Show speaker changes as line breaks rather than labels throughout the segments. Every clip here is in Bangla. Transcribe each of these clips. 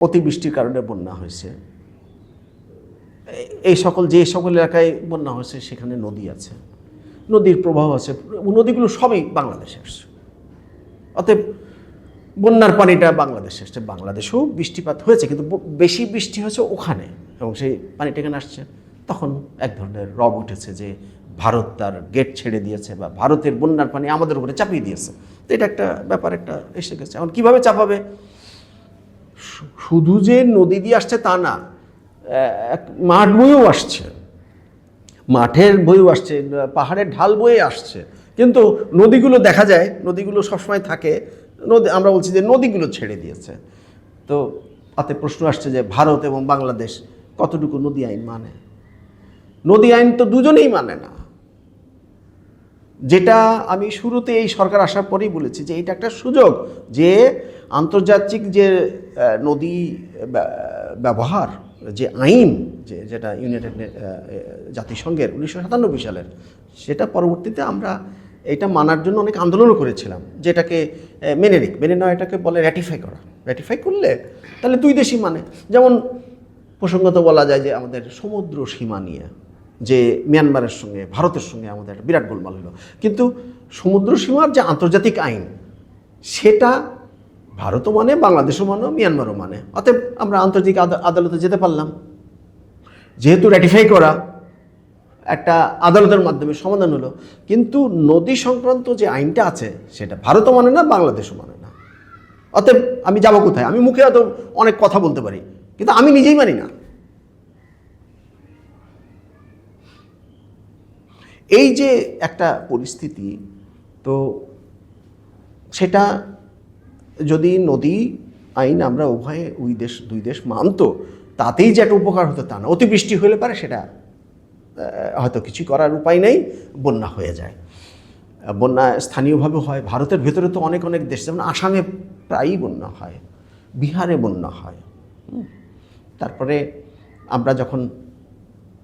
অতিবৃষ্টির কারণে বন্যা হয়েছে। এই- সকল, যে সকল এলাকায় বন্যা হয়েছে, সেখানে নদী আছে। নদীর প্রবাহ আছে। নদীগুলো সবই বাংলাদেশে আসছে। অতএব বন্যার পানিটা বাংলাদেশে আসছে। বাংলাদেশেও বৃষ্টিপাত হয়েছে, কিন্তু বেশি বৃষ্টি হয়েছে ওখানে। এবং সেই পানিটা এখানে আসছে। তখন এক ধরনের রব উঠেছে যে ভারত তার গেট ছেড়ে দিয়েছে বা ভারতের বন্যার পানি আমাদের উপরে চাপিয়ে দিয়েছে। তো এটা একটা ব্যাপার একটা এসে গেছে। এখন কীভাবে চাপাবে? শুধু যে নদী দিয়ে আসছে তা না মাঠ বয়েও আসছে। মাঠের বইও আসছে, পাহাড়ের ঢাল বয়ে আসছে। কিন্তু নদীগুলো দেখা যায়, নদীগুলো সবসময় থাকে। নদী, আমরা বলছি যে নদীগুলো ছেড়ে দিয়েছে। তো তাতে প্রশ্ন আসছে যে ভারত এবং বাংলাদেশ কতটুকু নদী আইন মানে? নদী আইন তো দুজনেই মানে না। যেটা আমি শুরুতে এই সরকার আসার পরেই বলেছি যে এটা একটা সুযোগ যে আন্তর্জাতিক যে নদী ব্যা- ব্যবহার, যে আইন, যে যেটা ইউনাইটেড জাতিসংঘের উনিশশো সাতানব্বই সালের, সেটা পরবর্তীতে আমরা এটা মানার জন্য অনেক আন্দোলনও করেছিলাম, যেটাকে মেনে নিক। মেনে নেওয়া এটাকে বলে র্যাটিফাই করা। র্যাটিফাই করলে তাহলে দুই দেশই মানে। যেমন প্রসঙ্গত বলা যায় যে আমাদের সমুদ্র সীমা নিয়ে, যে মিয়ানমারের সঙ্গে, ভারতের সঙ্গে আমাদের একটা বিরাট গোলমাল হলো। কিন্তু সমুদ্র সীমার যে আন্তর্জাতিক আইন, সেটা ভারতও মানে বাংলাদেশও মানে মিয়ানমারও মানে। অতএব আমরা আন্তর্জাতিক আদা- আদালতে যেতে পারলাম। যেহেতু র্যাটিফাই করা, একটা আদালতের মাধ্যমে সমাধান হলো, কিন্তু নদী সংক্রান্ত যে আইনটা আছে, সেটা ভারতও মানে না, বাংলাদেশও মানে না। অতএব আমি যাব কোথায়? আমি মুখে হয়তো অনেক কথা বলতে পারি, কিন্তু আমি নিজেই মানি না। এই যে একটা পরিস্থিতি, তো সেটা যদি নদী আইন আমরা উভয়ে ওই দেশ দুই দেশ মানতো তাতেই যে একটা উপকার হতো তা না। অতিবৃষ্টি হলে পারে সেটা হয়তো কিছু করার উপায় নেই বন্যা হয়ে যায়। বন্যা স্থানীয়ভাবে হয় ভারতের ভেতরে তো অনেক অনেক দেশ যেমন আসামে প্রায়ই বন্যা হয় বিহারে বন্যা হয়। তারপরে আমরা যখন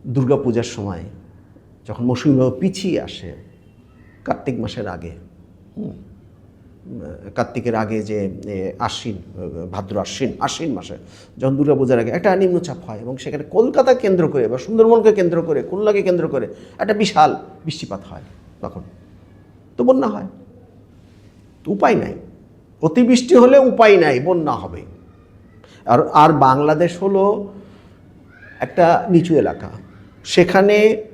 দুর্গাপূজার সময় যখন মৌসুমীবাবু পিছিয়ে আসে কার্তিক মাসের আগে হুম, কার্তিকের আগে যে আশ্বিন ভাদ্র আশ্বিন আশ্বিন মাসে যখন দুর্গা পূজার আগে একটা নিম্নচাপ হয় এবং সেখানে কলকাতা কেন্দ্র করে বা সুন্দরবনকে কেন্দ্র করে, খুলনাকে কেন্দ্র করে একটা বিশাল বৃষ্টিপাত হয় তখন। তো বন্যা হয়। তো উপায় নাই। অতিবৃষ্টি হলে উপায় নাই, বন্যা হবে। আর আর বাংলাদেশ হলো একটা নিচু এলাকা। সেখানে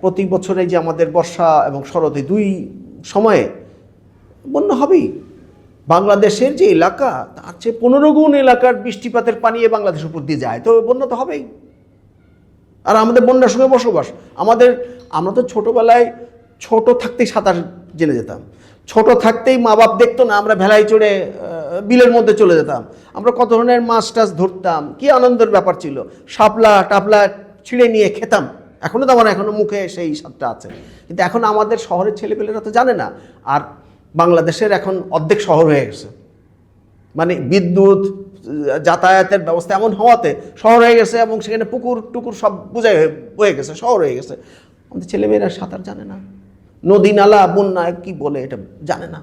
প্রতি বছরে যে আমাদের বর্ষা এবং শরৎ দুই সময়ে বন্যা হবেই। বাংলাদেশের যে এলাকা, তার চেয়ে পনেরো গুণ এলাকার বৃষ্টিপাতের পানি বাংলাদেশের উপর দিয়ে যায়, তো বন্যা তো হবেই। আর আমাদের বন্যার সঙ্গে বসবাস, আমাদের, আমরা তো ছোটোবেলায় ছোট থাকতেই সাঁতার জেনে যেতাম, ছোট থাকতেই মা বাপ দেখতো না আমরা ভেলায় চড়ে বিলের মধ্যে চলে যেতাম, আমরা কত ধরনের মাছ টাছ ধরতাম, কি আনন্দের ব্যাপার ছিল, শাপলা টাপলা ছিঁড়ে নিয়ে খেতাম এখনও তো আমার এখনও মুখে সেই স্বাদটা আছে, কিন্তু এখন আমাদের শহরের ছেলেপেলেরা তো জানে না, আর বাংলাদেশের এখন অর্ধেক শহর হয়ে গেছে। মানে বিদ্যুৎ, যাতায়াতের ব্যবস্থা এমন হওয়াতে শহর হয়ে গেছে এবং সেখানে পুকুর, টুকুর সব বোঝাই হয়ে গেছে, শহর হয়ে গেছে। আমাদের ছেলেমেয়েরা সাঁতার জানে না। নদী, নালা, বন্যা, কি বলে এটা জানে না।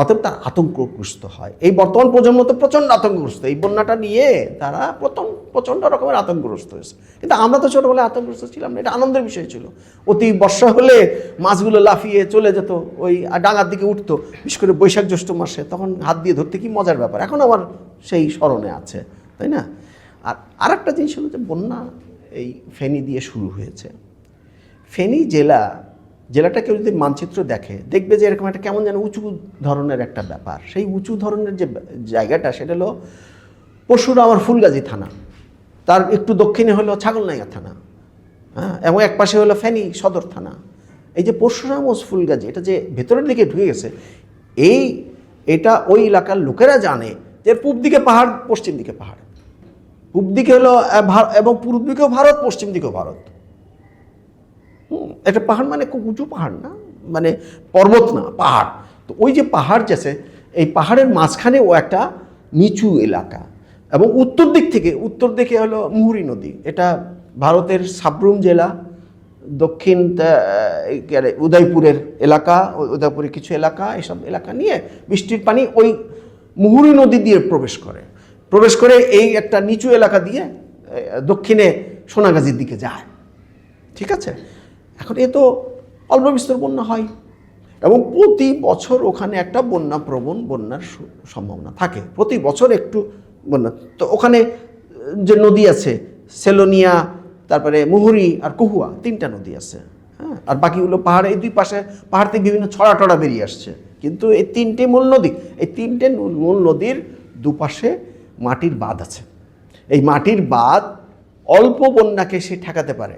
অতএব তার আতঙ্কগ্রস্ত হয়। এই বর্তমান প্রজন্ম তো প্রচণ্ড আতঙ্কগ্রস্ত। এই বন্যাটা নিয়ে তারা প্রথম প্রচণ্ড রকমের আতঙ্কগ্রস্ত হয়েছে। কিন্তু আমরা তো ছোটোবেলায় আতঙ্কগ্রস্ত ছিলাম না, এটা আনন্দের বিষয় ছিল। অতি বর্ষা হলে মাছগুলো লাফিয়ে চলে যেত, ওই ডাঙার দিকে উঠতো, বিশেষ করে বৈশাখ জ্যৈষ্ঠ মাসে, তখন হাত দিয়ে ধরতে কি মজার ব্যাপার। এখন আমার সেই স্মরণে আছে, তাই না? আর আরেকটা জিনিস হলো যে বন্যা এই ফেনী দিয়ে শুরু হয়েছে। ফেনী জেলা জেলাটা কেউ যদি মানচিত্র দেখে, দেখবে যে এরকম একটা কেমন যেন উঁচু ধরনের একটা ব্যাপার। সেই উঁচু ধরনের যে জায়গাটা, সেটা হলো পরশুরামার ফুলগাজী থানা। তার একটু দক্ষিণে হলো ছাগলনাইয়া থানা। হ্যাঁ এবং এক পাশে হলো ফেনী সদর থানা। এই যে পরশুরাম ও ফুলগাজী, এটা যে ভেতরের দিকে ঢুকে গেছে, এই, এটা ওই এলাকার লোকেরা জানে যে পূব দিকে পাহাড়, পশ্চিম দিকে পাহাড়। পূব দিকে হলো এবং পূর্ব দিকেও ভারত, পশ্চিম দিকেও ভারত। একটা পাহাড় মানে খুব উঁচু পাহাড় না? মানে পর্বত না, পাহাড়। তো ওই যে পাহাড় যেছে এই পাহাড়ের মাঝখানে ও একটা নিচু এলাকা এবং উত্তর দিক থেকে, উত্তর দিকে হলো মুহুরী নদী। এটা ভারতের সাবরুম জেলা, দক্ষিণ উদয়পুরের এলাকা, উদয়পুরের কিছু এলাকা, এসব এলাকা নিয়ে বৃষ্টির পানি ওই মুহুরী নদী দিয়ে প্রবেশ করে। প্রবেশ করে এই একটা নিচু এলাকা দিয়ে দক্ষিণে সোনাগাজীর দিকে যায়। ঠিক আছে? এখন এ তো অল্প বিস্তর বন্যা হয়। এবং প্রতি বছর ওখানে একটা বন্যা প্রবণ বন্যার সম্ভাবনা থাকে। প্রতি বছর একটু বন্যা। তো ওখানে, যে নদী আছে, সেলোনিয়া, তারপরে মুহুরি আর কুহুয়া, তিনটা নদী আছে। হ্যাঁ? আর বাকিগুলো পাহাড়ে, এই দুই পাশে পাহাড় থেকে বিভিন্ন ছড়া টড়া বেরিয়ে আসছে। কিন্তু এই তিনটে মূল নদী, এই তিনটে মূল- নদীর দুপাশে মাটির বাঁধ আছে। এই মাটির বাঁধ অল্প বন্যাকে সে ঠেকাতে পারে।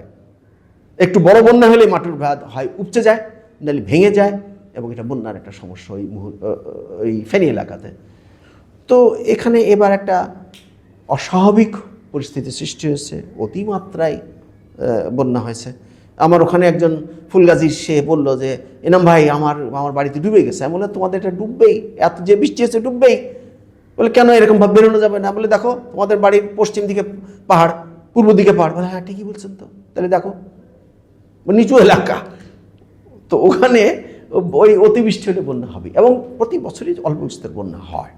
একটু বড় বন্যা হলে মাটির বাঁধ হয়, উপচে যায়, নাহলে ভেঙে যায় এবং এটা বন্যার একটা সমস্যা ওই ওই ফেনী এলাকাতে। তো এখানে এবার একটা অস্বাভাবিক পরিস্থিতি সৃষ্টি হয়েছে, অতিমাত্রায় বন্যা হয়েছে। আমার ওখানে একজন ফুলগাজীর সে বলল যে, এনাম ভাই, আমার আমার বাড়িতে ডুবে গেছে। আমি বললাম, তোমাদের এটা ডুববেই, এত যে বৃষ্টি হয়েছে ডুববেই। বলে, কেন এরকমভাবে বেরোনো যাবে না? বলে, দেখো, তোমাদের বাড়ির পশ্চিম দিকে পাহাড়, পূর্ব দিকে পাহাড়। বলে হ্যাঁ ঠিকই বলছেন তো। তাহলে দেখো নিচু এলাকা। তো ওখানে ওই অতিবৃষ্টি হলে বন্যা হবে এবং প্রতি বছরই অল্প বিস্তর বন্যা হয়।